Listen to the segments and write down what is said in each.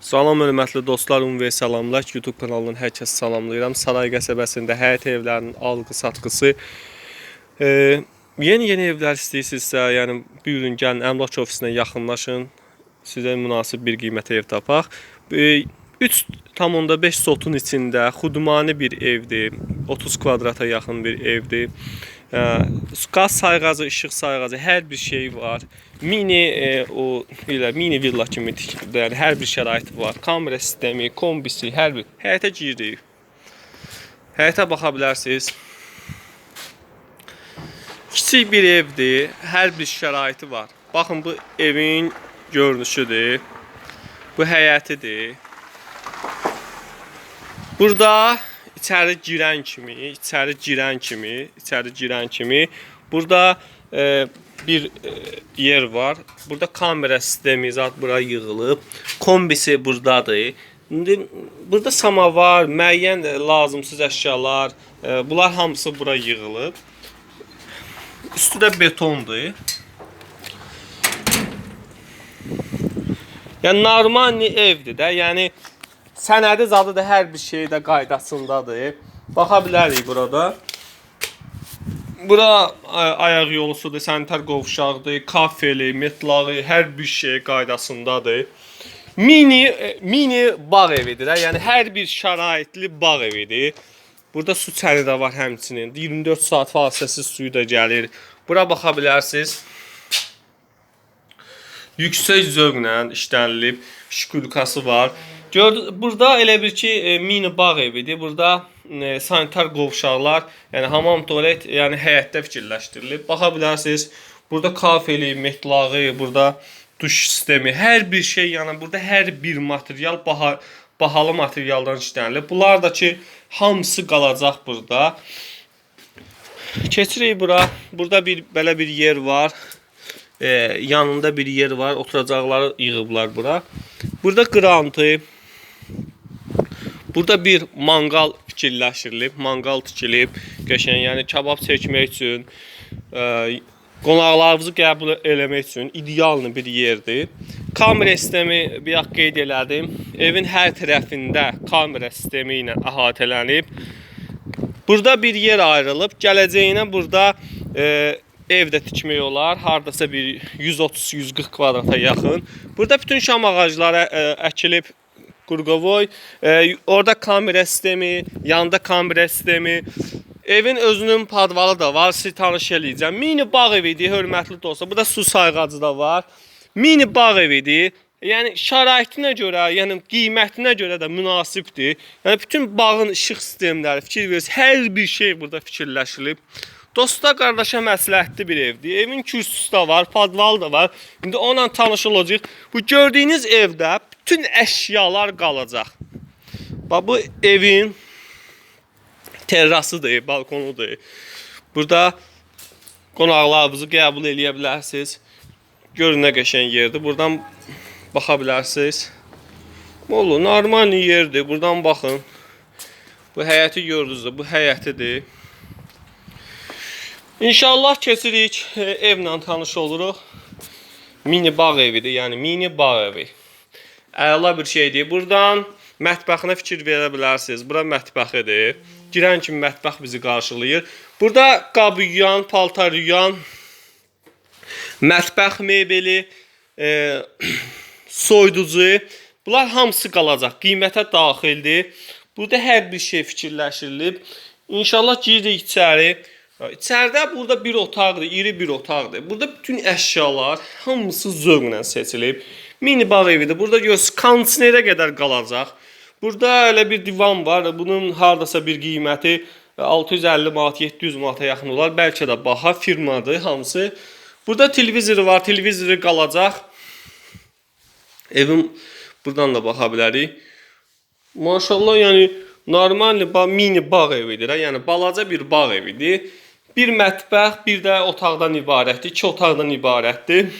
Salam hörmətli dostlar, ümumi salamlar. YouTube kanalının hər kəsi salamlayıram. Saray qəsəbəsində həyət evlərinin alqı-satqısı. E, yeni-yeni evlər istəyirsinizsə, yəni buyurun gəlin əmlak ofisinə yaxınlaşın. Sizə münasib bir qiymətə ev tapaq. E, 3,5 sotun içində xudmani bir evdir. 30 kvadrata yaxın bir evdir. Qaz sayğacı, işıq sayğacı, hər bir şey var. Mini e, o belə mini villa kimi tikilib, yəni hər bir şəraiti var. Kamera sistemi, kombisi, hər bir həyətə giririk. Həyətə baxa bilərsiniz. Kiçik bir evdir, hər bir şəraiti var. Baxın bu evin görünüşüdür. Bu həyətidir. Burada içəri girən kimi, içəri girən kimi, içəri girən kimi burada e, bir e, yer var. Burada kamera sistemi zat bura yığılıb. Kombisi burdadır. İndi burada samavar, müəyyən lazımsız əşyalar, e, bunlar hamısı bura yığılıb. Üstü də betondur. Yəni normal evdir də. Yəni sənədi zadı da hər bir şey də qaydasındadır. Baxa bilərik burada. Bura ayaq yolusudur, sanitar qovşaqdır, kafeli, metlağı, hər bir şey qaydasındadır. Mini mini bağ evidir. Yəni hər bir şəraitli bağ evidir. Burada su çəni də var həmçinin. 24 saat fasiləsiz suyu da gəlir. Bura baxa bilərsiniz. Yüksək zövqlə işlənilib, şkulkası var. Gördünüz, burada elə bir ki, e, mini bağ evidir. Burada e, sanitar qovşaqlar, yəni hamam, tualet, yəni həyətdə fikirləşdirilib. Baxa bilərsiniz, burada kafeli, metlağı, burada duş sistemi, hər bir şey, yəni burada hər bir material baha bahalı materialdan işlənilib. Bunlar da ki, hamısı qalacaq burada. Keçirik bura. Burada bir belə bir yer var. E, yanında bir yer var. Oturacaqları yığıblar bura. Burada qrantı. Burada bir manqal fikirləşdirilib, manqal tikilib, qəşəng, yəni kabab çəkmək üçün, e, qonaqlarınızı qəbul eləmək üçün ideal bir yerdir. Kamera sistemi bir az qeyd elədim. Evin hər tərəfində kamera sistemi ilə əhatələnib. Burada bir yer ayrılıb. Gələcəyinə burada e, ev də tikmək olar. Hardasa bir 130-140 kvadrata yaxın. Burada bütün şam ağacları e, əkilib qurqovoy. E, orada kamera sistemi, yanında kamera sistemi. Evin özünün padvalı da var. Sizi tanış eləyəcəm. Mini bağ evidir, hörmətli dostlar. Burada su sayğacı da var. Mini bağ evidir. Yəni şəraitinə görə, yəni qiymətinə görə də münasibdir. Yəni bütün bağın işıq sistemləri, fikir verirsiniz, hər bir şey burada fikirləşilib. Dosta qardaşa məsləhətli bir evdir. Evin kürsüsü də var, padvalı da var. İndi onunla tanış olacağıq. Bu gördüyünüz evdə bütün əşyalar qalacaq. Bax bu evin terrasıdır, balkonudur. Burada qonaqlarınızı qəbul eləyə bilərsiniz. Görün nə qəşəng yerdir. Buradan baxa bilərsiniz. Molu normal yerdir. Buradan baxın. Bu həyəti gördünüz bu həyətidir. İnşallah keçirik, e, evlə tanış oluruq. Mini bağ evidir, yəni mini bağ evi. Əla bir şeydir. Buradan mətbəxinə fikir verə bilərsiniz. Bura mətbəxidir. Girən kimi mətbəx bizi qarşılayır. Burada qab yuyan, paltar yuyan, mətbəx mebeli, e, soyuducu, bunlar hamısı qalacaq. Qiymətə daxildir. Burada hər bir şey fikirləşirilib. İnşallah giririk içəri. İçəridə burada bir otaqdır, iri bir otaqdır. Burada bütün əşyalar hamısı zövqlə seçilib. Mini bağ evidir. Burada görürsüz kondisionerə qədər qalacaq. Burada elə bir divan var. Bunun hardasa bir qiyməti 650 manat, 700 manata yaxın olar. Bəlkə də baha firmadır hamısı. Burada televizoru var. Televizoru qalacaq. Evim buradan da baxa bilərik. Maşallah, yəni normal ba mini bağ evidir. Yəni balaca bir bağ evidir. Bir mətbəx, bir də otaqdan ibarətdir. İki otaqdan ibarətdir.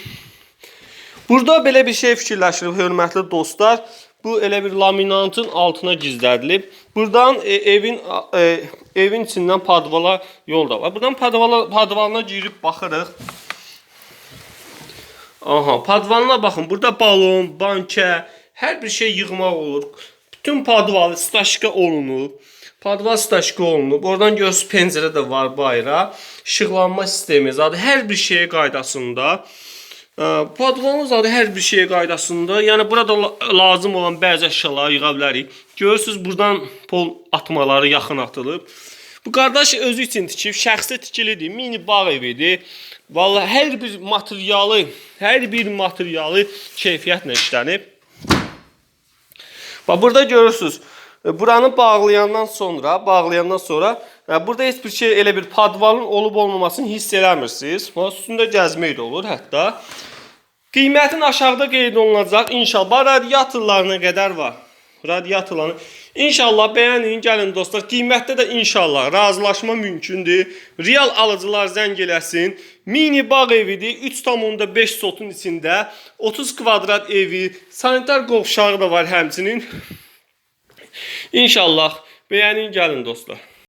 Burada belə bir şey fikirləşilib, hörmətli dostlar. Bu elə bir laminantın altına gizlədilib. Buradan e, evin e, evin içindən padvala yol da var. Buradan padvala padvalına girib baxırıq. Aha, padvalına baxın. Burada balon, bankə, Hər bir şey yığmaq olur. Bütün padvalı staşka olunub. Padval staşka olunub. Oradan görürsüz pəncərə də var bayra. İşıqlanma sistemi zadı hər bir şey qaydasında. Ə, Padvalın zadı hər bir şey qaydasında. Yəni burada la- lazım olan bəzi əşyaları yığa bilərik. Görürsüz buradan pol atmaları yaxın atılıb. Bu qardaş özü üçün tikib, şəxsi tikilidir, mini bağ evidir. Vallahi hər bir materialı, hər bir materialı keyfiyyətlə işlənib. Bax burada görürsüz. Buranı bağlayandan sonra, bağlayandan sonra e, burada heç bir şey elə bir padvalın olub olmamasını hiss eləmirsiniz. Üstündə gəzmək də olur hətta. Qiymətin aşağıda qeyd olunacaq. İnşallah radiatorlarına qədər var. Radiatorlarını İnşallah bəyənin, gəlin dostlar. Qiymətdə də inşallah razılaşma mümkündür. Real alıcılar zəng eləsin. Mini bağ evidir. 3.5 sotun içində 30 kvadrat evi, sanitar qovşağı da var həmçinin. İnşallah bəyənin, gəlin dostlar.